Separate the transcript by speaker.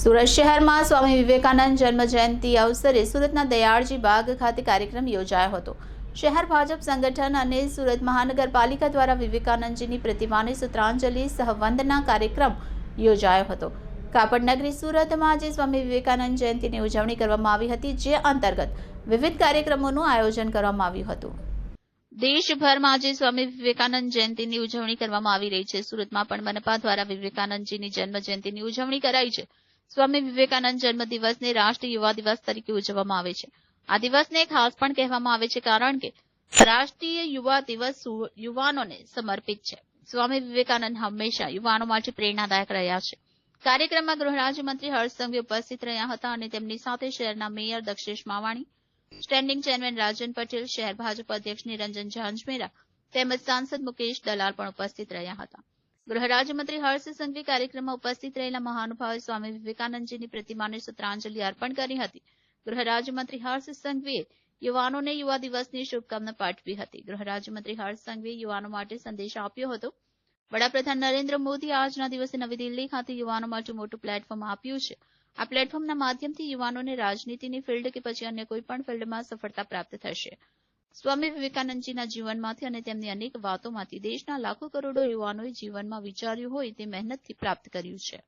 Speaker 1: સુરત શહેરમાં સ્વામી વિવેકાનંદ જન્મ જયંતિ અવસરે સુરતના દયાળજી બાગ ખાતે કાર્યક્રમ યોજાયો હતો શહેર ભાજપ સંગઠન અને સુરત મહાનગરપાલિકા દ્વારા વિવેકાનંદજીની પ્રતિમાને સૂત્રાંજલિ સહવંદના કાર્યક્રમ યોજાયો હતો કાપડનગરી સુરતમાં આજે સ્વામી વિવેકાનંદ જયંતિની ઉજવણી કરવામાં આવી હતી જે અંતર્ગત વિવિધ કાર્યક્રમોનું આયોજન કરવામાં આવ્યું હતું
Speaker 2: દેશભરમાં આજે સ્વામી વિવેકાનંદ જયંતિની ઉજવણી કરવામાં આવી રહી છે સુરતમાં પણ મનપા દ્વારા વિવેકાનંદજીની જન્મ જયંતિની ઉજવણી કરાઈ છે સ્વામી વિવેકાનંદ જન્મ દિવસને રાષ્ટ્રીય યુવા દિવસ તરીકે ઉજવવામાં આવે છે આ દિવસને ખાસ પણ કહેવામાં આવે છે કારણ કે રાષ્ટ્રીય યુવા દિવસ યુવાનોને સમર્પિત છે સ્વામી વિવેકાનંદ હંમેશા યુવાનો માટે પ્રેરણાદાયક રહ્યા છે કાર્યક્રમમાં ગૃહ રાજ્યમંત્રી હર્ષ ઉપસ્થિત રહ્યા હતા અને તેમની સાથે શહેરના mayor Dakshesh Mavani standing chairman Rajan Patel શહેર ભાજપ અધ્યક્ષ નિરંજન ઝાંઝમેરા તેમજ સાંસદ મુકેશ દલાલ પણ ઉપસ્થિત રહ્યા હતા ગૃહ હર્ષ સંઘવી કાર્યક્રમમાં ઉપસ્થિત રહેલા મહાનુભાવે સ્વામી વિવેકાનંદજીની પ્રતિમાને સૂત્રાંજલિ અર્પણ કરી હતી ગૃહ હર્ષ સંઘવીએ યુવાનોને યુવા દિવસની શુભકામના પાઠવી હતી ગૃહ હર્ષ સંઘવીએ યુવાનો માટે સંદેશ આપ્યો હતો વડાપ્રધાન નરેન્દ્ર મોદી આજના દિવસે નવી દિલ્હી ખાતે યુવાનો માટે મોટું પ્લેટફોર્મ આપ્યું છે આ પ્લેટફોર્મના માધ્યમથી યુવાનોને રાજનીતિની ફિલ્ડ કે પછી અન્ય કોઈ પણ ફિલ્ડમાં સફળતા પ્રાપ્ત થશે સ્વામી વિવેકાનંદજીના જીવનમાંથી અને તેમની અનેક વાતોમાંથી દેશના લાખો કરોડો યુવાનોએ જીવનમાં વિચાર્યું હોય તે મહેનતથી પ્રાપ્ત કર્યું છે